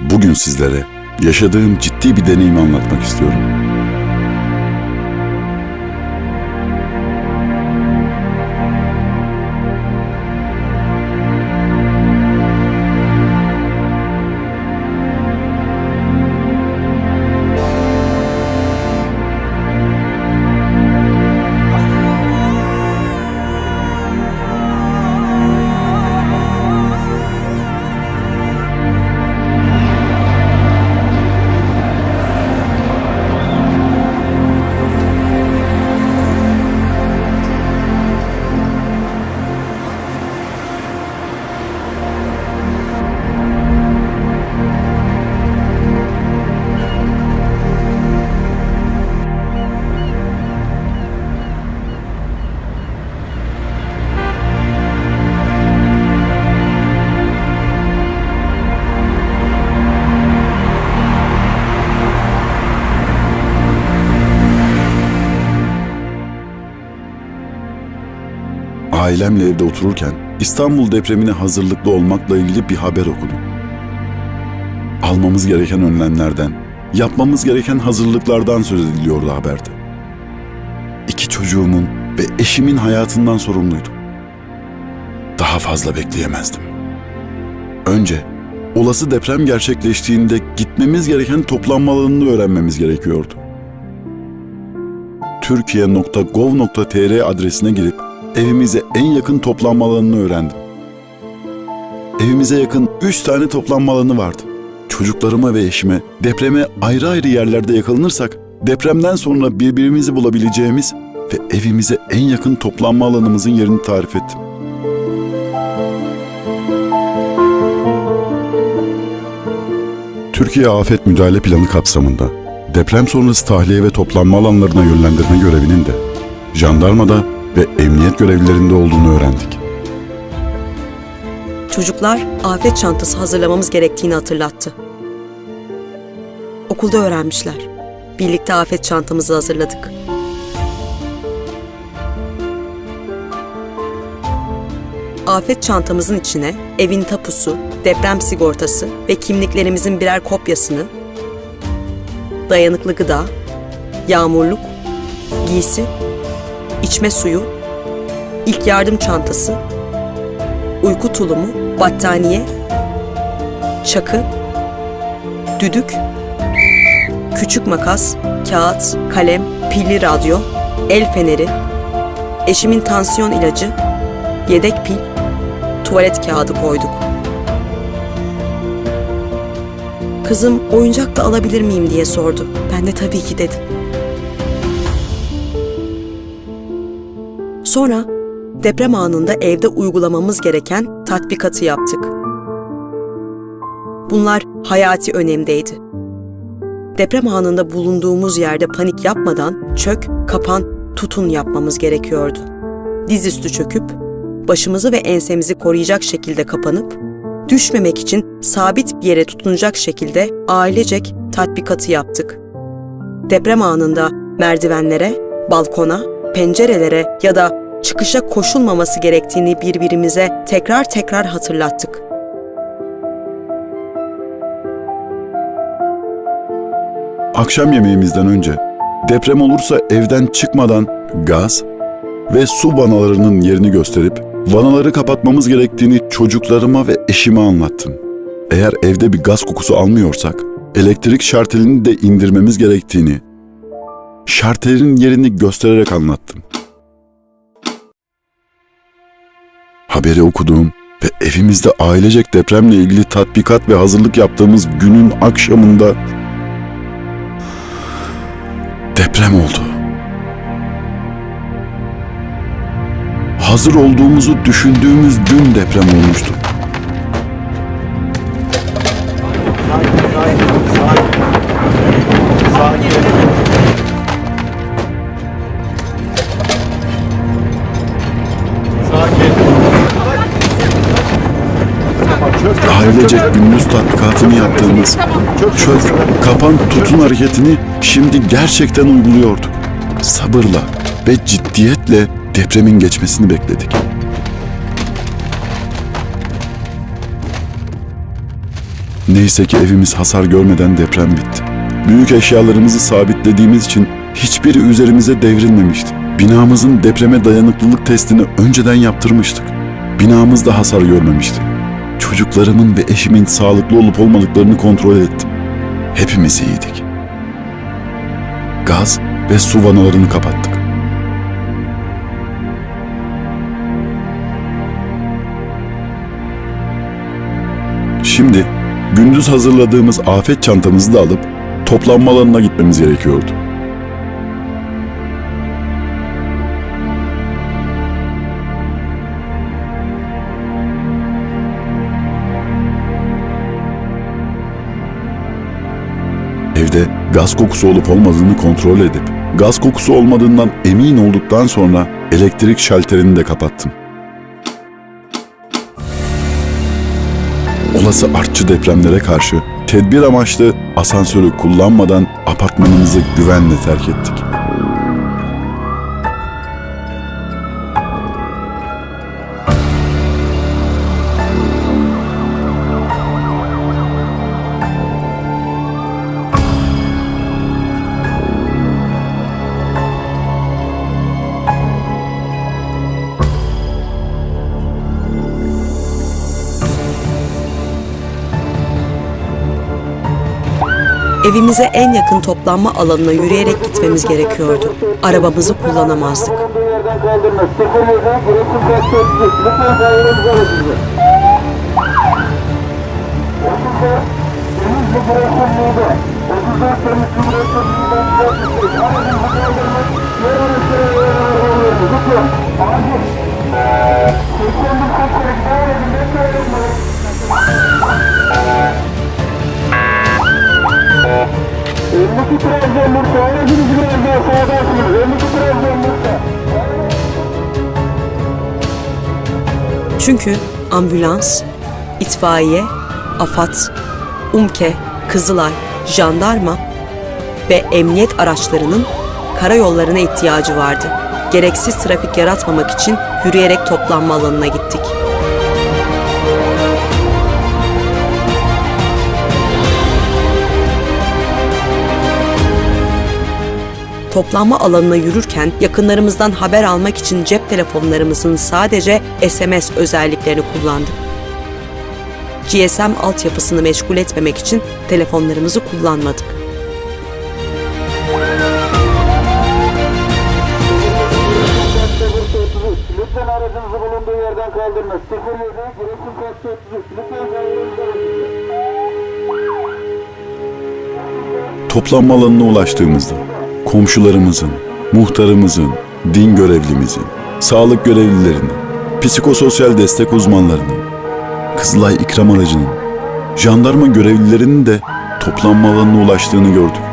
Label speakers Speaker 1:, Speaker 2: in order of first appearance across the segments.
Speaker 1: Bugün sizlere yaşadığım ciddi bir deneyimi anlatmak istiyorum. Ailemle evde otururken İstanbul depremine hazırlıklı olmakla ilgili bir haber okudum. Almamız gereken önlemlerden, yapmamız gereken hazırlıklardan söz ediliyordu haberde. İki çocuğumun ve eşimin hayatından sorumluydum. Daha fazla bekleyemezdim. Önce olası deprem gerçekleştiğinde gitmemiz gereken toplanma alanını öğrenmemiz gerekiyordu. Türkiye.gov.tr adresine girip evimize en yakın toplanma alanını öğrendim. Evimize yakın üç tane toplanma alanı vardı. Çocuklarıma ve eşime depreme ayrı ayrı yerlerde yakalanırsak depremden sonra birbirimizi bulabileceğimiz ve evimize en yakın toplanma alanımızın yerini tarif ettim. Türkiye Afet Müdahale Planı kapsamında deprem sonrası tahliye ve toplanma alanlarına yönlendirme görevinin de jandarmada ve emniyet görevlilerinde olduğunu öğrendik.
Speaker 2: Çocuklar afet çantası hazırlamamız gerektiğini hatırlattı. Okulda öğrenmişler. Birlikte afet çantamızı hazırladık. Afet çantamızın içine evin tapusu, deprem sigortası ve kimliklerimizin birer kopyasını, dayanıklı gıda, yağmurluk, giysi, içme suyu, ilk yardım çantası, uyku tulumu, battaniye, çakı, düdük, küçük makas, kağıt, kalem, pilli radyo, el feneri, eşimin tansiyon ilacı, yedek pil, tuvalet kağıdı koyduk. Kızım oyuncak da alabilir miyim diye sordu. Ben de tabii ki dedim. Sonra deprem anında evde uygulamamız gereken tatbikatı yaptık. Bunlar hayati önemdeydi. Deprem anında bulunduğumuz yerde panik yapmadan çök, kapan, tutun yapmamız gerekiyordu. Dizüstü çöküp, başımızı ve ensemizi koruyacak şekilde kapanıp, düşmemek için sabit bir yere tutunacak şekilde ailecek tatbikatı yaptık. Deprem anında merdivenlere, balkona, pencerelere ya da çıkışa koşulmaması gerektiğini birbirimize tekrar tekrar hatırlattık.
Speaker 1: Akşam yemeğimizden önce deprem olursa evden çıkmadan gaz ve su vanalarının yerini gösterip vanaları kapatmamız gerektiğini çocuklarıma ve eşime anlattım. Eğer evde bir gaz kokusu almıyorsak elektrik şartelini de indirmemiz gerektiğini, şartelin yerini göstererek anlattım. Haberi okuduğum ve evimizde ailecek depremle ilgili tatbikat ve hazırlık yaptığımız günün akşamında deprem oldu. Hazır olduğumuzu düşündüğümüz gün deprem olmuştu. Ailecek gündüz tatbikatını yaptığımız çök, kapan, tutun hareketini şimdi gerçekten uyguluyorduk. Sabırla ve ciddiyetle depremin geçmesini bekledik. Neyse ki evimiz hasar görmeden deprem bitti. Büyük eşyalarımızı sabitlediğimiz için hiçbiri üzerimize devrilmemişti. Binamızın depreme dayanıklılık testini önceden yaptırmıştık. Binamız da hasar görmemişti. Çocuklarımın ve eşimin sağlıklı olup olmadıklarını kontrol ettim. Hepimiz iyiydik. Gaz ve su vanalarını kapattık. Şimdi gündüz hazırladığımız afet çantamızı da alıp toplanma alanına gitmemiz gerekiyordu. Evde gaz kokusu olup olmadığını kontrol edip gaz kokusu olmadığından emin olduktan sonra elektrik şalterini de kapattım. Olası artçı depremlere karşı tedbir amaçlı asansörü kullanmadan apartmanımızı güvenle terk ettik.
Speaker 2: Evimize en yakın toplanma alanına yürüyerek gitmemiz gerekiyordu. Arabamızı kullanamazdık. Çünkü ambulans, itfaiye, AFAD, UMKE, Kızılay, jandarma ve emniyet araçlarının karayollarına ihtiyacı vardı. Gereksiz trafik yaratmamak için yürüyerek toplanma alanına gittik. Toplanma alanına yürürken yakınlarımızdan haber almak için cep telefonlarımızın sadece SMS özelliklerini kullandık. GSM altyapısını meşgul etmemek için telefonlarımızı kullanmadık.
Speaker 3: Lütfen aracınızı bulunduğu yerden kaldırma. 07 Giresun kaçta 33. Lütfen dairenizi arasınız.
Speaker 1: Toplanma alanına ulaştığımızda komşularımızın, muhtarımızın, din görevlimizin, sağlık görevlilerinin, psikososyal destek uzmanlarının, Kızılay ikram aracının, jandarma görevlilerinin de toplanma alanına ulaştığını gördük.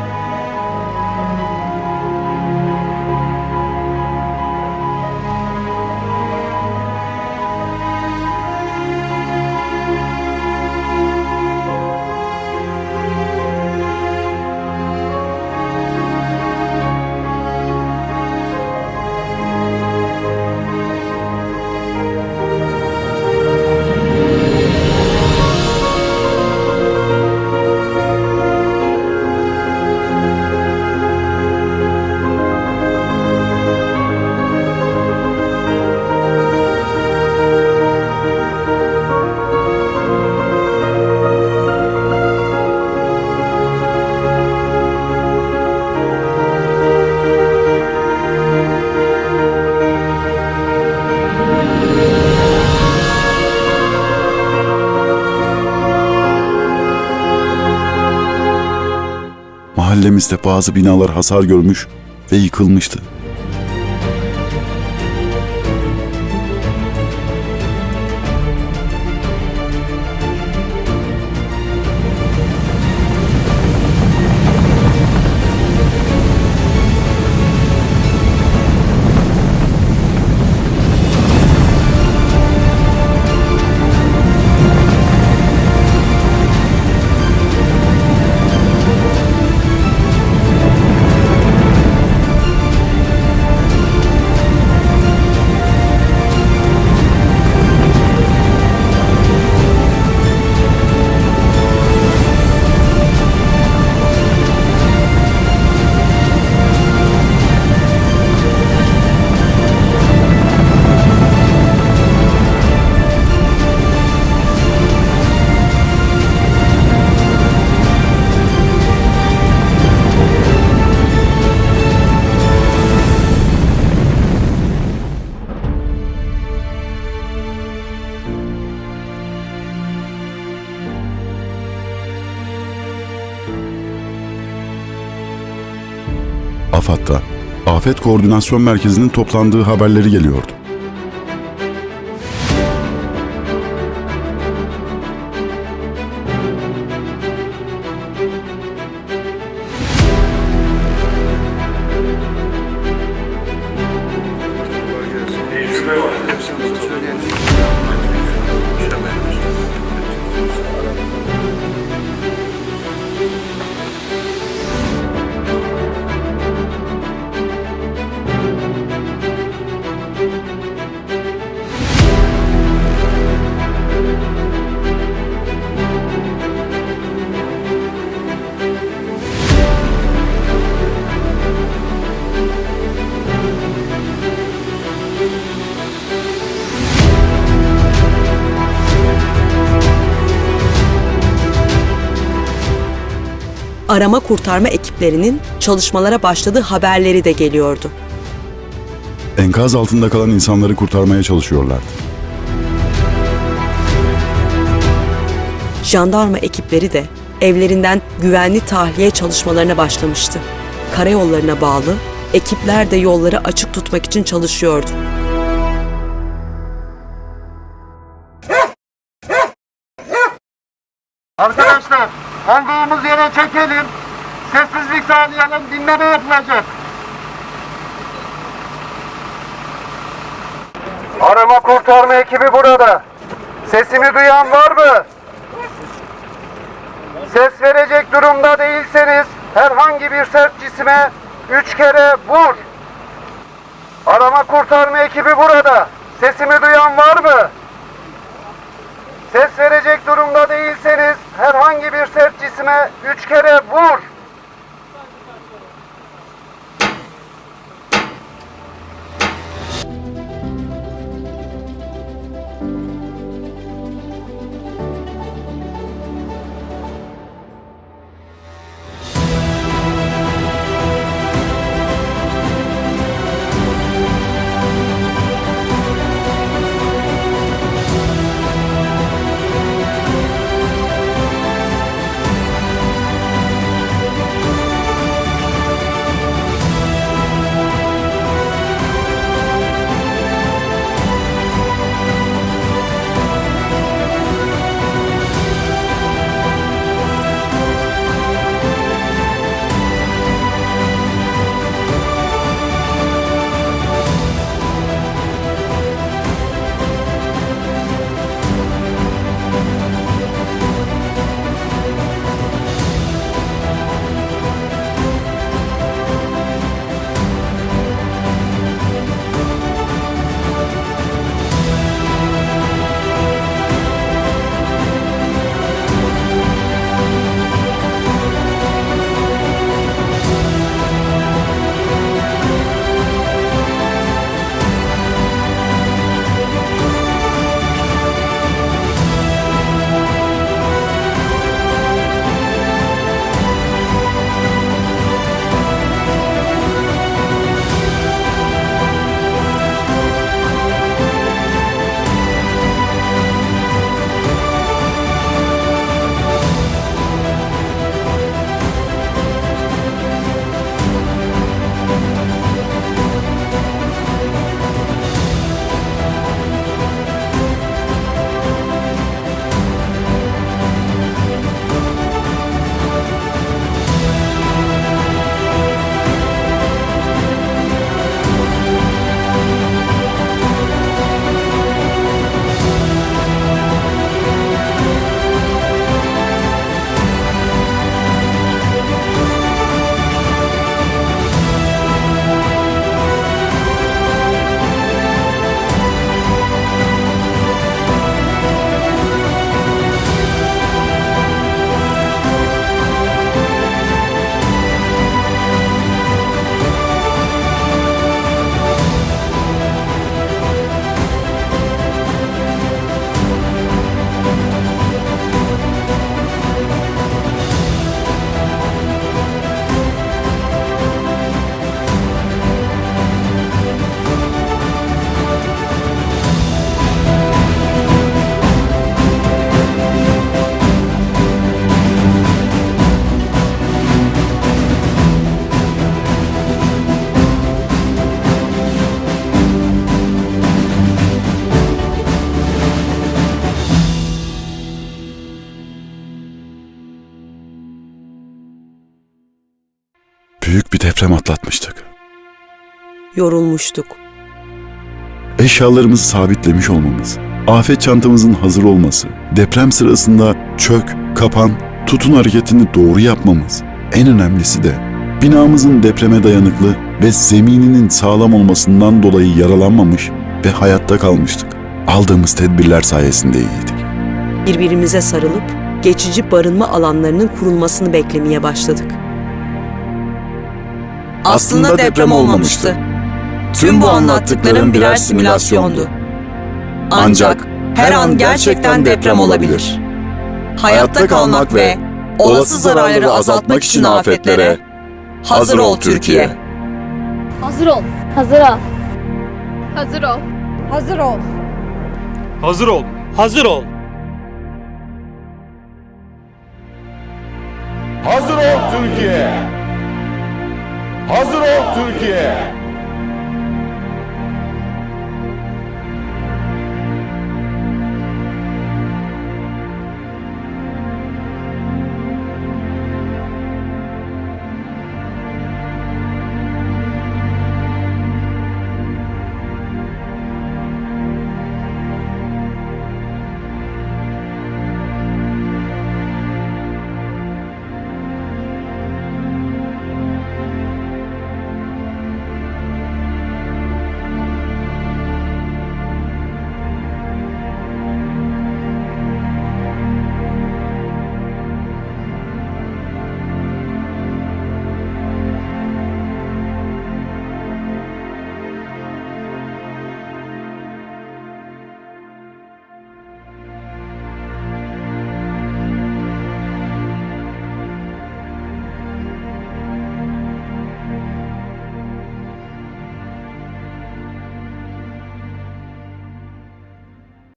Speaker 1: Mahallemizde bazı binalar hasar görmüş ve yıkılmıştı. Afet Koordinasyon Merkezi'nin toplandığı haberleri geliyordu.
Speaker 2: Arama kurtarma ekiplerinin çalışmalara başladığı haberleri de geliyordu.
Speaker 1: Enkaz altında kalan insanları kurtarmaya çalışıyorlardı.
Speaker 2: Jandarma ekipleri de evlerinden güvenli tahliye çalışmalarına başlamıştı. Karayollarına bağlı ekipler de yolları açık tutmak için çalışıyordu.
Speaker 3: Arkadaşlar olduğumuz yere çekelim. Sessizlik sağlayalım. Dinleme yapılacak. Arama kurtarma ekibi burada. Sesimi duyan var mı? Ses verecek durumda değilseniz herhangi bir sert cisime üç kere vur. Arama kurtarma ekibi burada. Sesimi duyan var mı? Ses verecek durumda değilseniz herhangi bir sert cisime üç kere vur.
Speaker 1: Deprem atlatmıştık.
Speaker 2: Yorulmuştuk.
Speaker 1: Eşyalarımızı sabitlemiş olmamız, afet çantamızın hazır olması, deprem sırasında çök, kapan, tutun hareketini doğru yapmamız, en önemlisi de binamızın depreme dayanıklı ve zemininin sağlam olmasından dolayı yaralanmamış ve hayatta kalmıştık. Aldığımız tedbirler sayesinde iyiydik.
Speaker 2: Birbirimize sarılıp geçici barınma alanlarının kurulmasını beklemeye başladık.
Speaker 1: Aslında deprem olmamıştı.
Speaker 2: Tüm bu anlattıklarım birer simülasyondu. Ancak her an gerçekten deprem olabilir. Hayatta kalmak ve olası zararları azaltmak için afetlere hazır ol Türkiye.
Speaker 4: Hazır ol. Hazır ol.
Speaker 5: Hazır ol.
Speaker 6: Hazır ol.
Speaker 7: Hazır ol. Hazır ol.
Speaker 8: Hazır ol Türkiye. Hazır ol Türkiye.